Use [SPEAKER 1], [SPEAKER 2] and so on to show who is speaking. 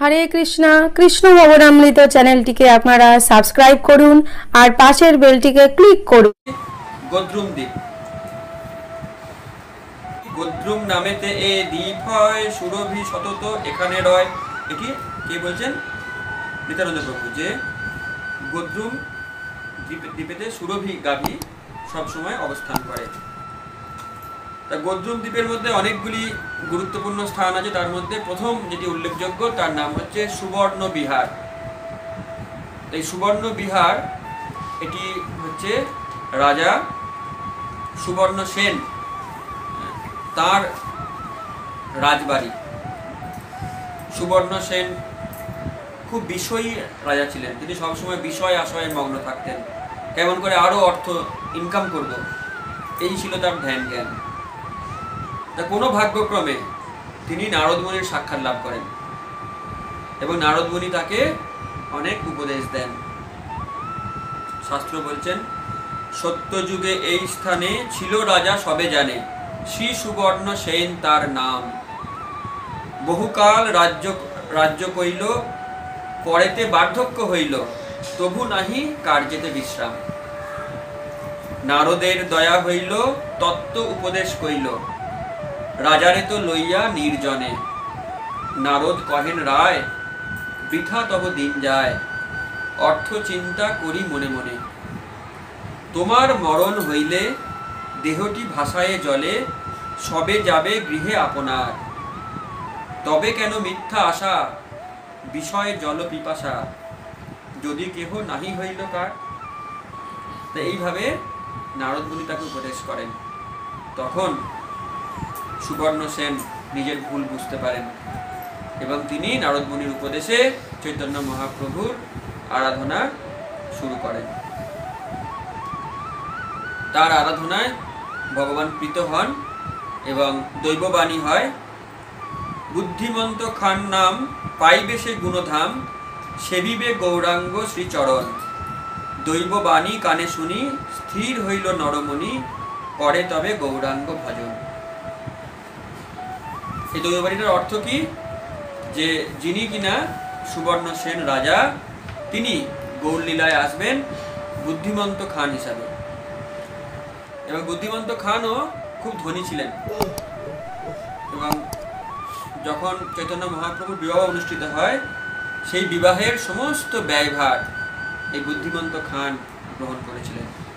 [SPEAKER 1] হরে কৃষ্ণা, কৃষ্ণ ভবনামৃত চ্যানেলটিকে আপনারা সাবস্ক্রাইব করুন আর পাশের বেলটিকে ক্লিক করুন।
[SPEAKER 2] গদ্রুম দ্বীপ। গদ্রুম নামেতে এ দ্বীপ হয়, সুরভি সতত এখানে রয়। এটি কে? বলছেন? নিত্যানন্দ প্রভু। যে গদ্রুম দ্বীপে- দ্বীপেতে সুরভি গাভী সবসময় অবস্থান করে। তা গদ্রুম দ্বীপের মধ্যে অনেকগুলি গুরুত্বপূর্ণ স্থান আছে। তার মধ্যে প্রথম যেটি উল্লেখযোগ্য, তার নাম হচ্ছে সুবর্ণ বিহার। এই সুবর্ণ বিহার, এটি হচ্ছে রাজা সুবর্ণ সেন, তার রাজবাড়ি। সুবর্ণ সেন খুব বিষয়ী রাজা ছিলেন। তিনি সবসময় বিষয় আশয়ে মগ্ন থাকতেন। কেমন করে আরও অর্থ ইনকাম করব, এই ছিল তার ধ্যান জ্ঞান তা কোনো ভাগ্যক্রমে তিনি নারদমণির সাক্ষাৎ লাভ করেন। এবং নারদমণি তাকে অনেক উপদেশ দেন। শাস্ত্র বলছেন, সত্যযুগে এই স্থানে ছিল রাজা সবে জানে, শ্রী সুবর্ণ সেন তার নাম। বহুকাল রাজ্য রাজ্য কইল পরেতে বার্ধক্য হইল, তবু নাহি কার্যেতে বিশ্রাম। নারদের দয়া হইল, তত্ত্ব উপদেশ কইল রাজারে তো লইয়া নির্জনে। নারদ কহেন, রায়, বৃথা তব দিন যায়। অর্থ চিন্তা করি মনে মনে। তোমার মরণ হইলে দেহটি ভাসায়ে জলে, সবে যাবে গৃহে আপনার। তবে কেন মিথ্যা আশা, বিষয়ে জল পিপাসা? যদি কেহ নাহি হইল কার? তা এইভাবে নারদমুনি তাকে উপদেশ করেন। তখন সুবর্ণ সেন নিজের ভুল বুঝতে পারেন। এবং তিনি নারদমুনির উপদেশে চৈতন্য মহাপ্রভুর আরাধনা শুরু করেন। তার আরাধনায় ভগবান প্রীত হন এবং দৈববাণী হয়, বুদ্ধিমন্ত খান নাম পাইবে সে গুণধাম, সেবিবে গৌরাঙ্গ শ্রীচরণ। দৈববাণী কানে শুনি, স্থির হইল নরমণি করে তবে গৌরাঙ্গ ভজন। এই দৈববাণীটার অর্থ কি? যে যিনি কিনা সুবর্ণ সেন রাজা, তিনি গৌরলীলায় আসবেন বুদ্ধিমন্ত খান হিসাবে। এবং বুদ্ধিমন্ত খানও খুব ধনী ছিলেন। এবং যখন চৈতন্য মহাপ্রভুর বিবাহ অনুষ্ঠিত হয়, সেই বিবাহের সমস্ত ব্যয়ভার এই বুদ্ধিমন্ত খান গ্রহণ করেছিলেন।